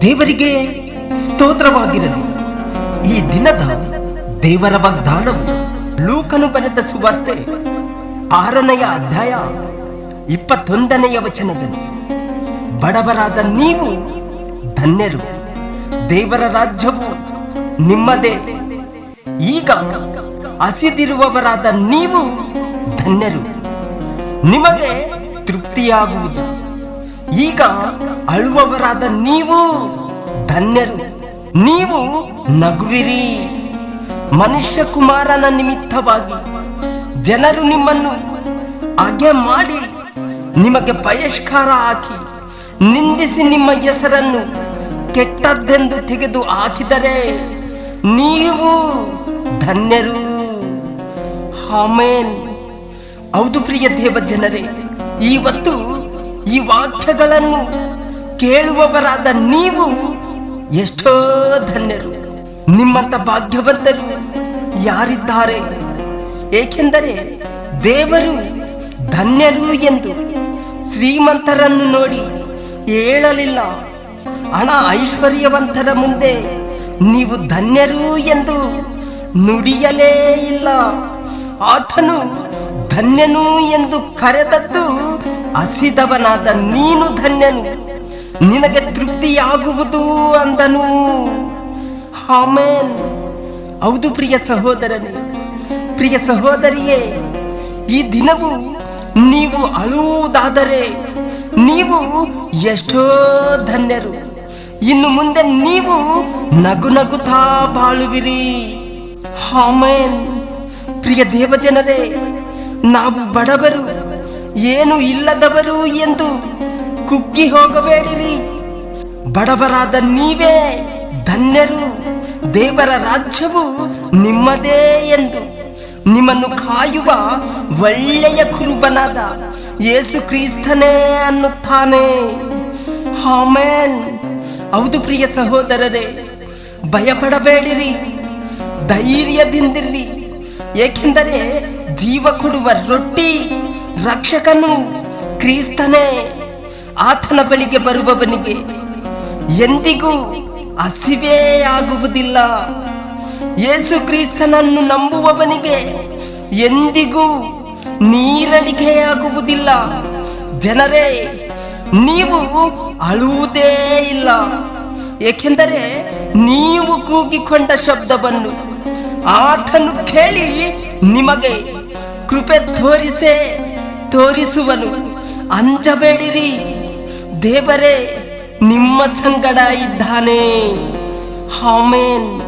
ದೇವರಿಗೆ ಸ್ತೋತ್ರವಾಗಿರಲಿ. ಈ ದಿನದ ದೇವರ ವಾಗ್ದಾನವು ಲೂಕನು ಬರೆದ ಸುವಾರ್ತೆ ಆರನೆಯ ಅಧ್ಯಾಯ ಇಪ್ಪತ್ತೊಂದನೆಯ ವಚನದಲ್ಲಿ. ಬಡವರಾದ ನೀವು ಧನ್ಯರು. ದೇವರ ರಾಜ್ಯವು ನಿಮ್ಮದೇ. ಈಗ ಹಸಿದಿರುವವರಾದ ನೀವು ಧನ್ಯರು ನಿಮಗೆ ತೃಪ್ತಿಯಾಗುವುದು. ಈಗ ಅಳುವವರಾದ ನೀವು ಧನ್ಯರು. ನೀವು ನಗುವಿರಿ. ಮನುಷ್ಯ ಕುಮಾರನ ನಿಮಿತ್ತವಾಗಿ ಜನರು ನಿಮ್ಮನ್ನು ಹಾಗೆ ಮಾಡಿ ನಿಮಗೆ ಬಹಿಷ್ಕಾರ ಹಾಕಿ ನಿಂದಿಸಿ ನಿಮ್ಮ ಹೆಸರನ್ನು ಕೆಟ್ಟದ್ದೆಂದು ತೆಗೆದು ಹಾಕಿದರೆ ನೀವು ಧನ್ಯರು. ಆಮೇನ್. ಹೌದು ಪ್ರಿಯ ದೇವ ಜನರೇ ಇವತ್ತು ಈ ವಾಕ್ಯಗಳನ್ನು ಕೇಳುವವರಾದ ನೀವು ಎಷ್ಟೋ ಧನ್ಯರು, ನಿಮ್ಮಂತ ಭಾಗ್ಯವಂತರು ಯಾರಿದ್ದಾರೆ? ಏಕೆಂದರೆ ದೇವರು ಧನ್ಯರು ಎಂದು ಶ್ರೀಮಂತರನ್ನು ನೋಡಿ ಹೇಳಲಿಲ್ಲ. ಹಣ ಐಶ್ವರ್ಯವಂತರ ಮುಂದೆ ನೀವು ಧನ್ಯರು ಎಂದು ನುಡಿಯಲೇ ಇಲ್ಲ. ಆತನು ಧನ್ಯನು ಎಂದು ಕರೆದದ್ದು ಹಸಿದವನಾದ ನೀನು ಧನ್ಯನು. ನಿನಗೆ ತೃಪ್ತಿಯಾಗುವುದು ಅಂದನು. ಆಮೇನ್. ಹೌದು ಪ್ರಿಯ ಸಹೋದರನೇ. ಪ್ರಿಯ ಸಹೋದರಿಯೇ, ಈ ದಿನವು ನೀವು ಅಳುವುದಾದರೆ ನೀವು ಎಷ್ಟೋ ಧನ್ಯರು. ಇನ್ನು ಮುಂದೆ ನೀವು ನಗು ನಗುತ್ತಾ ಬಾಳುವಿರಿ. ಆಮೇನ್. ಪ್ರಿಯ ದೇವಜನರೇ ನಾವು ಬಡವರು, ಏನು ಇಲ್ಲದವರು ಎಂದು ಕುಗ್ಗಿ ಹೋಗಬೇಡಿರಿ. ಬಡವರಾದ ನೀವೇ ಧನ್ಯರು, ದೇವರ ರಾಜ್ಯವು ನಿಮ್ಮದೇ ಎಂದು. ನಿಮ್ಮನ್ನು ಕಾಯುವ ಒಳ್ಳೆಯ ಕುರುಬನಾದ ಯೇಸು ಕ್ರೀಸ್ತನೇ ಅನ್ನುತ್ತಾನೆ. ಹಾಮೇನ್ ಹೌದು ಪ್ರಿಯ ಸಹೋದರರೇ, ಭಯಪಡಬೇಡಿರಿ, ಧೈರ್ಯದಿಂದಿರಿ. ಏಕೆಂದರೆ ಜೀವ ಕೊಡುವ ರೊಟ್ಟಿ ರಕ್ಷಕನು ಕ್ರಿಸ್ತನೇ. ಆತನ ಬಳಿಗೆ ಬರುವವನಿಗೆ ಎಂದಿಗೂ ಹಸಿವೇ ಆಗುವುದಿಲ್ಲ. ಏಸು ಕ್ರಿಸ್ತನನ್ನು ನಂಬುವವನಿಗೆ ಎಂದಿಗೂ ನೀರಡಿಕೆಯಾಗುವುದಿಲ್ಲ ಜನರೇ, ನೀವು ಅಳುವುದೇ ಇಲ್ಲ. ಏಕೆಂದರೆ ನೀವು ಕೂಗಿಕೊಂಡ ಶಬ್ದವನ್ನು ಆತನು ಕೇಳಿ ನಿಮಗೆ ಕೃಪೆ ತೋರಿಸೆ ತೋರಿಸುವನು. ಅಂಜಬೇಡಿರಿ. ದೇವರೇ ನಿಮ್ಮ ಸಂಗಡ ಇದ್ದಾನೆ. ಆಮೇನ್.